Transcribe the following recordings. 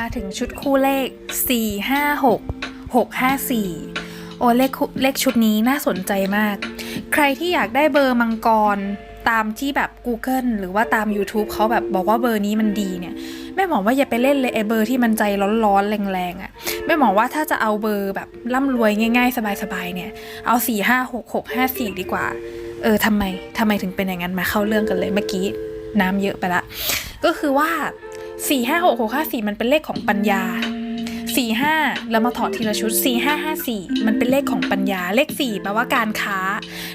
มาถึงชุดคู่เลข 4 5 6 6 5 4 โอ้เลขเลขชุดนี้น่าสนใจมาก ใครที่อยากได้เบอร์มังกรตามที่แบบ Google หรือว่าตาม YouTube เขาแบบบอกว่าเบอร์นี้มันดีเนี่ยแม่หมอว่าอย่าไปเล่นเลยไอเบอร์ที่มันใจร้อนๆแรงๆอะ่ะแม่หมอว่าถ้าจะเอาเบอร์แบบร่ำรวยง่าย ๆ สบายๆเนี่ย เอา4 5 6 6 5 4ดีกว่า เออทำไมทำไมถึงเป็นอย่างนั้นมาเข้าเรื่องกันเลยเมื่อกี้น้ำเยอะไปละ ก็คือว่า 4 5 6 6 5 4มันเป็นเลขของปัญญา4 5แล้วมาถอดทีละชุด4 5 5 4มันเป็นเลขของปัญญา เลข4แปลว่าการค้า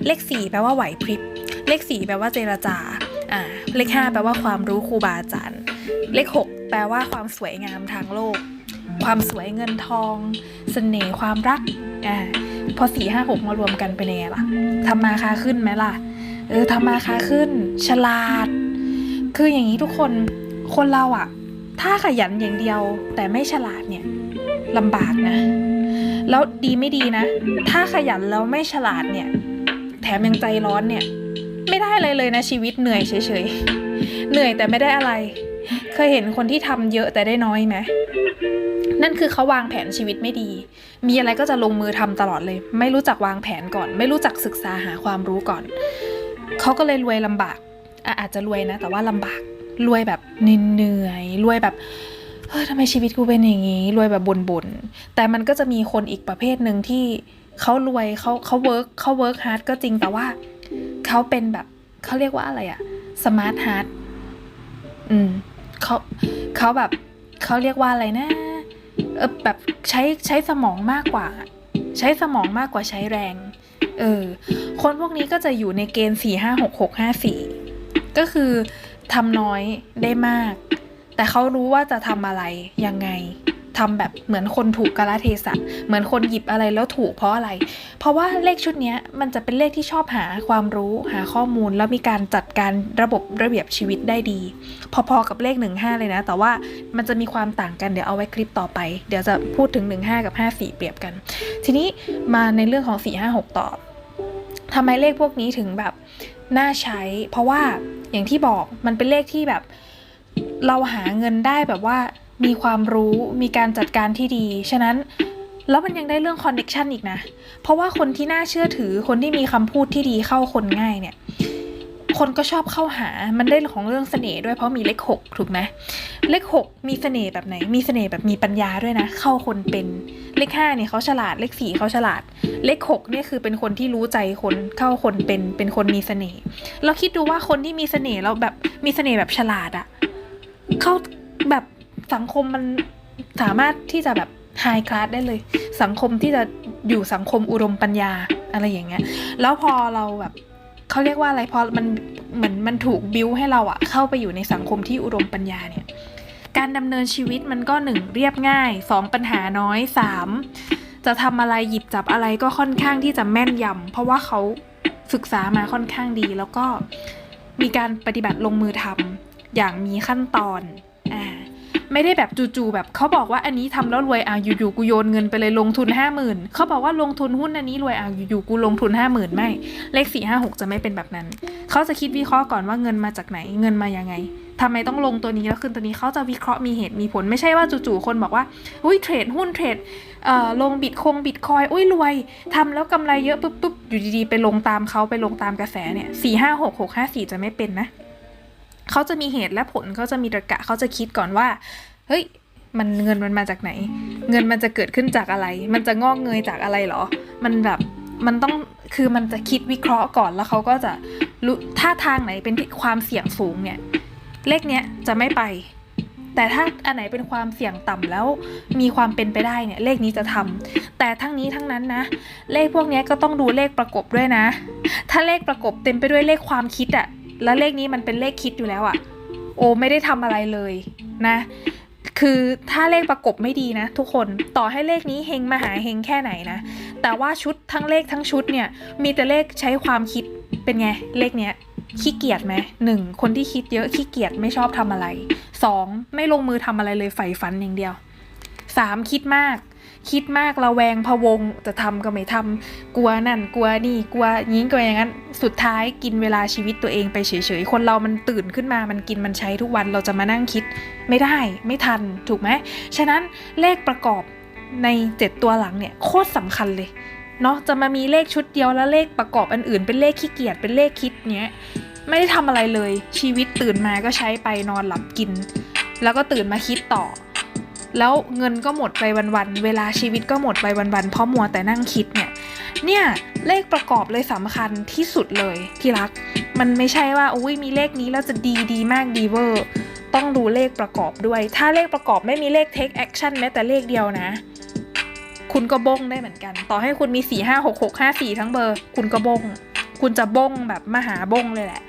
เลข4แปลว่าไหวพริบ เลข4แปลว่าเจรจาอ่าเลข5แปลว่าความรู้ครูบาอาจารย์ เลข6แปลว่าความสวยงามทางโลก ความสวยเงินทอง เสน่ห์ความรักอ่าพอ4 5 6มารวมกันเป็นไงล่ะทำมาค้าขึ้นไหมล่ะเออทำมาค้าขึ้น ฉลาด คืออย่างนี้ทุกคน คนเราอะถ้าขยันอย่างเดียวแต่ไม่ฉลาดเนี่ยลำบากนะ แล้วดีไม่ดีนะ ถ้าขยันแล้วไม่ฉลาดเนี่ย แถมยังใจร้อนเนี่ย ไม่ได้อะไรเลยนะชีวิตเหนื่อยเฉยๆ เหนื่อยแต่ไม่ได้อะไร เคยเห็นคนที่ทำเยอะแต่ได้น้อยไหมนั่นคือเขาวางแผนชีวิตไม่ดี มีอะไรก็จะลงมือทำตลอดเลย ไม่รู้จักวางแผนก่อน ไม่รู้จักศึกษาหาความรู้ก่อน เขาก็เลยรวยลำบากอะอาจจะรวยนะ แต่ว่าลำบาก รวยแบบเหนื่อยรวยแบบเฮ้ยทำไมชีวิตกูเป็นอย่างนี้ รวยแบบบ่นๆแต่มันก็จะมีคนอีกประเภทหนึ่งที่เขารวยเขาเขาเวิร์กเขาเวิร์กฮาร์ดก็จริงแต่ว่าเขาเป็นแบบเขาเรียกว่าอะไรอะสมาร์ทฮาร์ดอืมเขาเขาแบบเขาเรียกว่าอะไรนะเออแบบใช้ใช้สมองมากกว่า ใช้สมองมากกว่าใช้แรง เออ คนพวกนี้ก็จะอยู่ในเกณฑ์สี่ห้าหกหกห้าสี่ก็คือ ทำน้อยได้มาก แต่เขารู้ว่าจะทำอะไรยังไงทำแบบเหมือนคนถูกกาลเทศะ เหมือนคนหยิบอะไรแล้วถูกเพราะอะไร เพราะว่าเลขชุดนี้มันจะเป็นเลขที่ชอบหาความรู้หาข้อมูล แล้วมีการจัดการระบบระเบียบชีวิตได้ดี พอๆกับเลข 15 เลยนะ แต่ว่ามันจะมีความต่างกันเดี๋ยวเอาไว้คลิปต่อไป เดี๋ยวจะพูดถึง 15 กับ 54 เปรียบกัน ทีนี้มาในเรื่องของ 4 5 6 ต่อทำไมเลขพวกนี้ถึงแบบน่าใช้ เพราะว่า อย่างที่บอกมันเป็นเลขที่แบบ เราหาเงินได้แบบว่ามีความรู้มีการจัดการที่ดี ฉะนั้นแล้วมันยังได้เรื่องคอนเน็ชันอีกนะ เพราะว่าคนที่น่าเชื่อถือคนที่มีคำพูดที่ดีเข้าคนง่ายเนี่ย คนก็ชอบเข้าหา มันได้ของเรื่องเสน่ห์ด้วยเพราะมีเลขหกถูกไหมเลขหกมีเสน่ห์แบบไหน มีเสน่ห์แบบมีปัญญาด้วยนะ เข้าคนเป็น เลขห้าเนี่ยเขาฉลาด เลขสี่เขาฉลาด เลขหกเนี่ยคือเป็นคนที่รู้ใจคน เข้าคนเป็น เป็นคนมีเสน่ห์ เราคิดดูว่าคนที่มีเสน่ห์แล้วแบบ มีเสน่ห์แบบฉลาดอะเข้าแบบสังคมมันสามารถที่จะแบบไฮคลาสได้เลย สังคมที่จะอยู่สังคมอุดมปัญญาอะไรอย่างเงี้ย แล้วพอเราแบบ เขาเรียกว่าอะไรพอมันเหมือนมันถูกบิวให้เราอะเข้าไปอยู่ในสังคมที่อุดมปัญญาเนี่ยการดำเนินชีวิตมันก็หนึ่งเรียบง่ายสองปัญหาน้อยสามจะทำอะไรหยิบจับอะไรก็ค่อนข้างที่จะแม่นยำเพราะว่าเขาศึกษามาค่อนข้างดี แล้วก็มีการปฏิบัติลงมือทำอย่างมีขั้นตอน ไม่ได้แบบจู่ๆแบบเขาบอกว่าอันนี้ทำแล้วรวยอะอยู่ๆกูโยนเงินไปเลยลงทุนห้าหมื่นเขาบอกว่าลงทุนหุ้นอันนี้รวยอะอยู่ๆกูลงทุนห้าหมื่นไม่ เลขสี่ห้าหกจะไม่เป็นแบบนั้น เขาจะคิดวิเคราะห์ก่อนว่าเงินมาจากไหนเงินมายังไงทำไมต้องลงตัวนี้แล้วขึ้นตัวนี้เขาจะวิเคราะห์มีเหตุมีผลไม่ใช่ว่าจู่ๆคนบอกว่าอุ้ยเทรดหุ้นเทรดเอ่อลงบิตคงบิตคอยอุ้ยรวยทำแล้วกำไรเยอะปุ๊บปุ๊บอยู่ดีๆ ไปลงตามเขาไปลงตามกระแสเนี่ยสี่ห้าหกหกห้าสี่จะไม่เป็นนะ เขาจะมีเหตุและผลเขาจะมีตรรกะเขาจะคิดก่อนว่า เฮ้ย มันเงินมันมาจากไหน เงินมันจะเกิดขึ้นจากอะไร มันจะงอกเงยจากอะไรเหรอ มันแบบมันต้องคือมันจะคิดวิเคราะห์ก่อนแล้วเขาก็จะรู้ท่าทางไหนเป็นความเสี่ยงสูงเนี่ย เลขเนี้ยจะไม่ไป แต่ถ้าอันไหนเป็นความเสี่ยงต่ำแล้วมีความเป็นไปได้เนี่ยเลขนี้จะทำแต่ทั้งนี้ทั้งนั้นนะ เลขพวกนี้ก็ต้องดูเลขประกบด้วยนะ ถ้าเลขประกบเต็มไปด้วยเลขความคิดอะ แล้วเลขนี้มันเป็นเลขคิดอยู่แล้วอะโอไม่ได้ทำอะไรเลยนะ คือถ้าเลขประกบไม่ดีนะ ทุกคนต่อให้เลขนี้เฮงมาหาเฮงแค่ไหนนะ แต่ว่าชุดทั้งเลขทั้งชุดเนี่ย มีแต่เลขใช้ความคิดเป็นไง เลขเนี้ยขี้เกียจไหมหนึ่งคนที่คิดเยอะขี้เกียจไม่ชอบทำอะไรสองไม่ลงมือทำอะไรเลยใฝ่ฝันอย่างเดียวสามคิดมาก คิดมากระแวงพะวงจะทำก็ไม่ทำกลัวนั่นกลัวนี่กลัวยิงกลัวอย่างนั้นสุดท้ายกินเวลาชีวิตตัวเองไปเฉยๆคนเรามันตื่นขึ้นมามันกินมันใช้ทุกวันเราจะมานั่งคิดไม่ได้ไม่ทันถูกไหมฉะนั้นเลขประกอบใน 7 ตัวหลังเนี่ยโคตรสำคัญเลยเนาะจะมามีเลขชุดเดียวแล้วเลขประกอบอันอื่นเป็นเลขขี้เกียจเป็นเลขคิดเนี้ยไม่ได้ทำอะไรเลยชีวิตตื่นมาก็ใช้ไปนอนหลับกิน แล้วก็ตื่นมาคิดต่อ แล้วเงินก็หมดไปวันๆ เวลาชีวิตก็หมดไปวันๆ เพราะมัวแต่นั่งคิดเนี่ย เนี่ยเลขประกอบเลยสำคัญที่สุดเลยที่รัก มันไม่ใช่ว่าอุ้ยมีเลขนี้แล้วจะดีดีมากดีเวอร์ ต้องดูเลขประกอบด้วย ถ้าเลขประกอบไม่มีเลข take action แม้แต่เลขเดียวนะ คุณก็บ้งได้เหมือนกัน ต่อให้คุณมี 4 5 6 6 5 4 ทั้งเบอร์ คุณก็บ้ง คุณจะบ้งแบบมหาบ้งเลยแหละ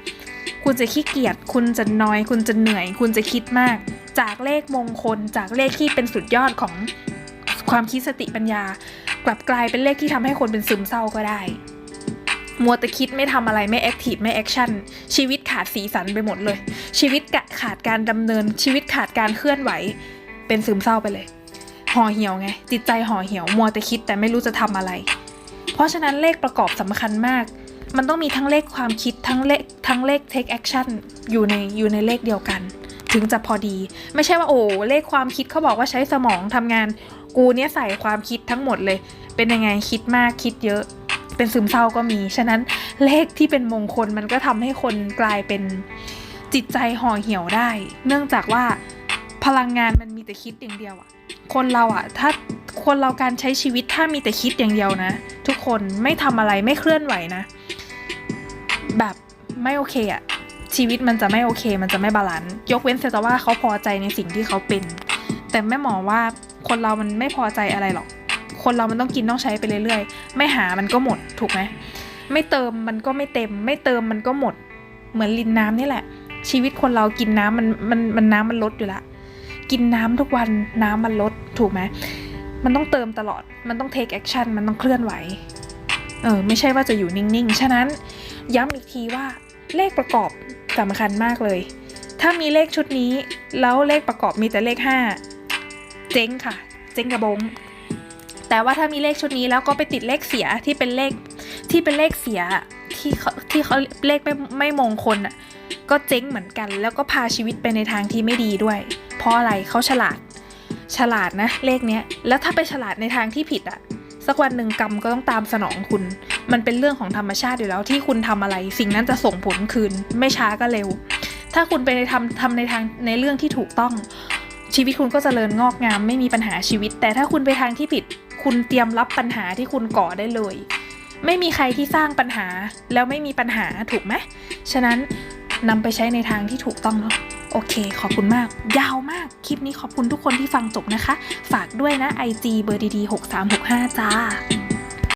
คุณจะขี้เกียจ คุณจะนอย คุณจะเหนื่อย คุณจะคิดมาก จากเลขมงคล จากเลขที่เป็นสุดยอดของความคิดสติปัญญา กลับกลายเป็นเลขที่ทำให้คนเป็นซึมเศร้าก็ได้ มัวแต่คิดไม่ทำอะไรไม่แอคทีฟไม่แอคชั่นชีวิตขาดสีสันไปหมดเลย ชีวิตกะขาดการดำเนิน ชีวิตขาดการเคลื่อนไหว เป็นซึมเศร้าไปเลยห่อเหี่ยวไง จิตใจห่อเหี่ยวมัวแต่คิดแต่ไม่รู้จะทำอะไร เพราะฉะนั้นเลขประกอบสำคัญมาก มันต้องมีทั้งเลขความคิดทั้งเลขทั้งเลข take action อยู่ในอยู่ในเลขเดียวกัน ถึงจะพอดี ไม่ใช่ว่าโอ้เลขความคิดเขาบอกว่าใช้สมองทำงาน กูเนี่ยใส่ความคิดทั้งหมดเลย เป็นยังไงคิดมากคิดเยอะ เป็นซึมเศร้าก็มี ฉะนั้นเลขที่เป็นมงคลมันก็ทำให้คนกลายเป็นจิตใจห่อเหี่ยวได้ เนื่องจากว่าพลังงานมันมีแต่คิดอย่างเดียวอะคนเราอะถ้าคนเราการใช้ชีวิตถ้ามีแต่คิดอย่างเดียวนะ ทุกคนไม่ทำอะไรไม่เคลื่อนไหวนะ แบบไม่โอเคอะ ชีวิตมันจะไม่โอเค มันจะไม่บาลานซ์ยกเว้นแต่ว่าเขาพอใจในสิ่งที่เขาเป็น แต่แม่หมอว่าคนเรามันไม่พอใจอะไรหรอก คนเรามันต้องกินต้องใช้ไปเรื่อยๆ ไม่หามันก็หมดถูกไหมไม่เติมมันก็ไม่เต็ม ไม่เติมมันก็หมด เหมือนลินน้ำนี่แหละ ชีวิตคนเรากินน้ำมันมันมันน้ำมันลดอยู่ละกินน้ำทุกวันน้ำมันลดถูกไหมมันต้องเติมตลอด มันต้อง take action มันต้องเคลื่อนไหว เออไม่ใช่ว่าจะอยู่นิ่งๆ ฉะนั้นย้ำอีกทีว่าเลขประกอบ สำคัญมากเลย ถ้ามีเลขชุดนี้ แล้วเลขประกอบมีแต่เลข 5 เจ๊งค่ะ เจ๊งกระบง แต่ว่าถ้ามีเลขชุดนี้แล้วก็ไปติดเลขเสียที่เป็นเลขที่เป็นเลขเสียที่เขาที่เขาเลขไม่ไม่มงคลอะก็เจ๊งเหมือนกัน แล้วก็พาชีวิตไปในทางที่ไม่ดีด้วย เพราะอะไรเขาฉลาด ฉลาดนะเลขเนี้ย แล้วถ้าไปฉลาดในทางที่ผิดอะ สักวันหนึ่งกรรมก็ต้องตามสนองคุณ มันเป็นเรื่องของธรรมชาติอยู่แล้วที่คุณทำอะไร สิ่งนั้นจะส่งผลคืน ไม่ช้าก็เร็ว ถ้าคุณไปทำทำในทางในเรื่องที่ถูกต้อง ชีวิตคุณก็จเจริญงอกงามไม่มีปัญหาชีวิต แต่ถ้าคุณไปทางที่ผิด คุณเตรียมรับปัญหาที่คุณก่อได้เลย ไม่มีใครที่สร้างปัญหาแล้วไม่มีปัญหาถูกไหมฉะนั้นนำไปใช้ในทางที่ถูกต้องเนาะ โอเค ขอบคุณมาก ยาวมาก คลิปนี้ขอบคุณทุกคนที่ฟังจบนะคะ ฝากด้วยนะ IG เบอร์ดีๆ6365 จ้า